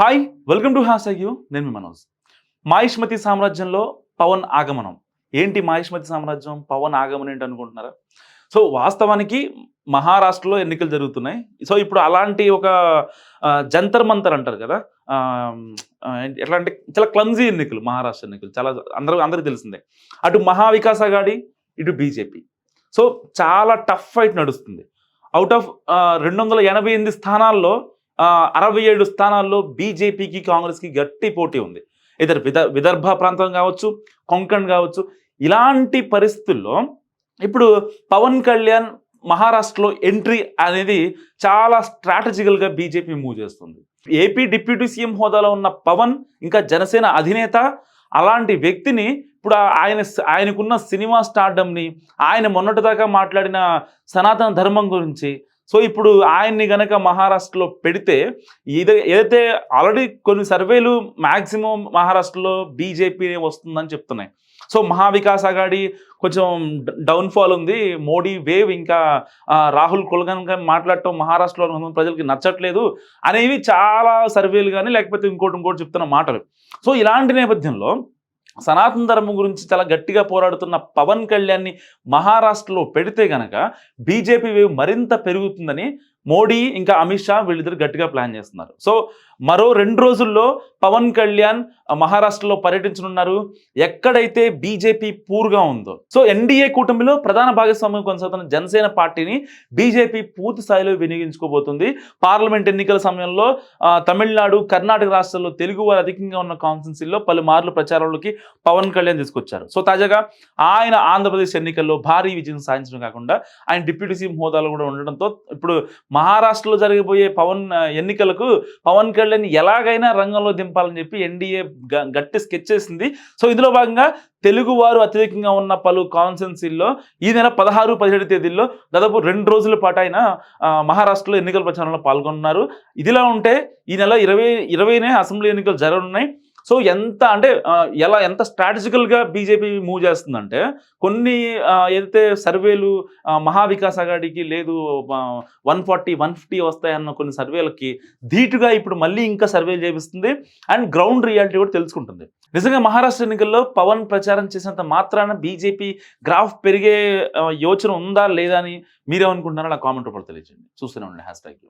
Hi welcome to హాస్ యూ నేను మీ మనోజ్. మాయిష్మతి సామ్రాజ్యంలో పవన్ ఆగమనం. ఏంటి మాయిష్మతి సామ్రాజ్యం? పవన్ ఆగమనం ఏంటి అనుకుంటున్నారా? సో వాస్తవానికి మహారాష్ట్రలో ఎన్నికలు జరుగుతున్నాయి. సో ఇప్పుడు అలాంటి ఒక జంతర్ మంతర్ అంటారు కదా? ఎట్లా అంటే చాలా క్లమ్జీ ఎన్నికలు మహారాష్ట్ర ఎన్నికలు. చాలా అందరూ అందరికీ తెలిసిందే. అటు మహావికాస్ అగాడి ఇటు బీజేపీ. సో చాలా టఫ్ ఫైట్ నడుస్తుంది. అవుట్ ఆఫ్ రెండు వందల ఎనభై ఎనిమిది స్థానాల్లో అరవై ఏడు స్థానాల్లో బీజేపీకి కాంగ్రెస్కి గట్టి పోటీ ఉంది. ఇద్దరు విద విదర్భ ప్రాంతం కావచ్చు కొంకణ్ కావచ్చు ఇలాంటి పరిస్థితుల్లో ఇప్పుడు పవన్ కళ్యాణ్ మహారాష్ట్రలో ఎంట్రీ అనేది చాలా స్ట్రాటజికల్గా బీజేపీ మూవ్ చేస్తుంది. ఏపీ డిప్యూటీ సీఎం హోదాలో ఉన్న పవన్ ఇంకా జనసేన అధినేత అలాంటి వ్యక్తిని ఇప్పుడు ఆయన ఆయనకున్న సినిమా స్టార్డమ్ని ఆయన మొన్నటిదాకా మాట్లాడిన సనాతన ధర్మం గురించి సో ఇప్పుడు ఆయన్ని గనక మహారాష్ట్రలో పెడితే ఇది ఏదైతే ఆల్రెడీ కొన్ని సర్వేలు మ్యాక్సిమం మహారాష్ట్రలో బీజేపీనే వస్తుందని చెప్తున్నాయి. సో మహావికాస్ అగాడి కొంచెం డౌన్ఫాల్ ఉంది. మోడీ వేవ్ ఇంకా రాహుల్ కుల్గన్ మాట్లాడటం మహారాష్ట్రలో ఉన్న ప్రజలకి నచ్చట్లేదు అనేవి చాలా సర్వేలు కానీ లేకపోతే ఇంకోటి ఇంకోటి చెప్తున్న మాటలు. సో ఇలాంటి నేపథ్యంలో సనాతన ధర్మం గురించి చాలా గట్టిగా పోరాడుతున్న పవన్ కళ్యాణ్ని మహారాష్ట్రలో పెడితే గనక బీజేపీ వేవ్ మరింత పెరుగుతుందని మోడీ ఇంకా అమిత్ షా వీళ్ళిద్దరు గట్టిగా ప్లాన్ చేస్తున్నారు. సో మరో రెండు రోజుల్లో పవన్ కళ్యాణ్ మహారాష్ట్రలో పర్యటించనున్నారు. ఎక్కడైతే బీజేపీ పూర్గా ఉందో. సో ఎన్డీఏ కూటమిలో ప్రధాన భాగస్వామ్యం కొనసాగుతున్న జనసేన పార్టీని బీజేపీ పూర్తి స్థాయిలో వినియోగించుకోబోతుంది. పార్లమెంట్ ఎన్నికల సమయంలో తమిళనాడు కర్ణాటక రాష్ట్రాల్లో తెలుగు వారు అధికంగా ఉన్న కాన్స్టిట్యున్సీల్లో పలుమార్లు ప్రచారంలోకి పవన్ కళ్యాణ్ తీసుకొచ్చారు. సో తాజాగా ఆయన ఆంధ్రప్రదేశ్ ఎన్నికల్లో భారీ విజయం సాధించడం కాకుండా ఆయన డిప్యూటీ సీఎం హోదాలో కూడా ఉండడంతో ఇప్పుడు మహారాష్ట్రలో జరిగిపోయే పవన్ ఎన్నికలకు పవన్ కళ్యాణ్ ఎలాగైనా రంగంలో దింపాలని చెప్పి ఎన్డీఏ గట్టి స్కెచ్ చేసింది. సో ఇందులో భాగంగా తెలుగువారు అత్యధికంగా ఉన్న పలు కాన్స్టెన్సీల్లో ఈ నెల పదహారు పదిహేడు తేదీల్లో దాదాపు రెండు రోజుల పాటు ఆయన మహారాష్ట్రలో ఎన్నికల ప్రచారంలో పాల్గొన్నారు. ఇదిలా ఉంటే ఈ నెల ఇరవై ఇరవైనే అసెంబ్లీ ఎన్నికలు జరగనున్నాయి. సో ఎంత అంటే ఎలా ఎంత స్ట్రాటజికల్గా బీజేపీ మూవ్ చేస్తుందంటే కొన్ని ఏదైతే సర్వేలు మహావికాస్ అగాడికి లేదు వన్ ఫార్టీ వన్ ఫిఫ్టీ వస్తాయన్న కొన్ని సర్వేలకి ధీటుగా ఇప్పుడు మళ్ళీ ఇంకా సర్వేలు చేపిస్తుంది. అండ్ గ్రౌండ్ రియాలిటీ కూడా తెలుసుకుంటుంది. నిజంగా మహారాష్ట్ర ఎన్నికల్లో పవన్ ప్రచారం చేసినంత మాత్రాన బీజేపీ గ్రాఫ్ పెరిగే యోచన ఉందా లేదా అని మీరేమనుకుంటున్నారో నా కామెంట్ రూపంలో తెలియజేయండి. చూస్తూనే ఉండండి. Hash tag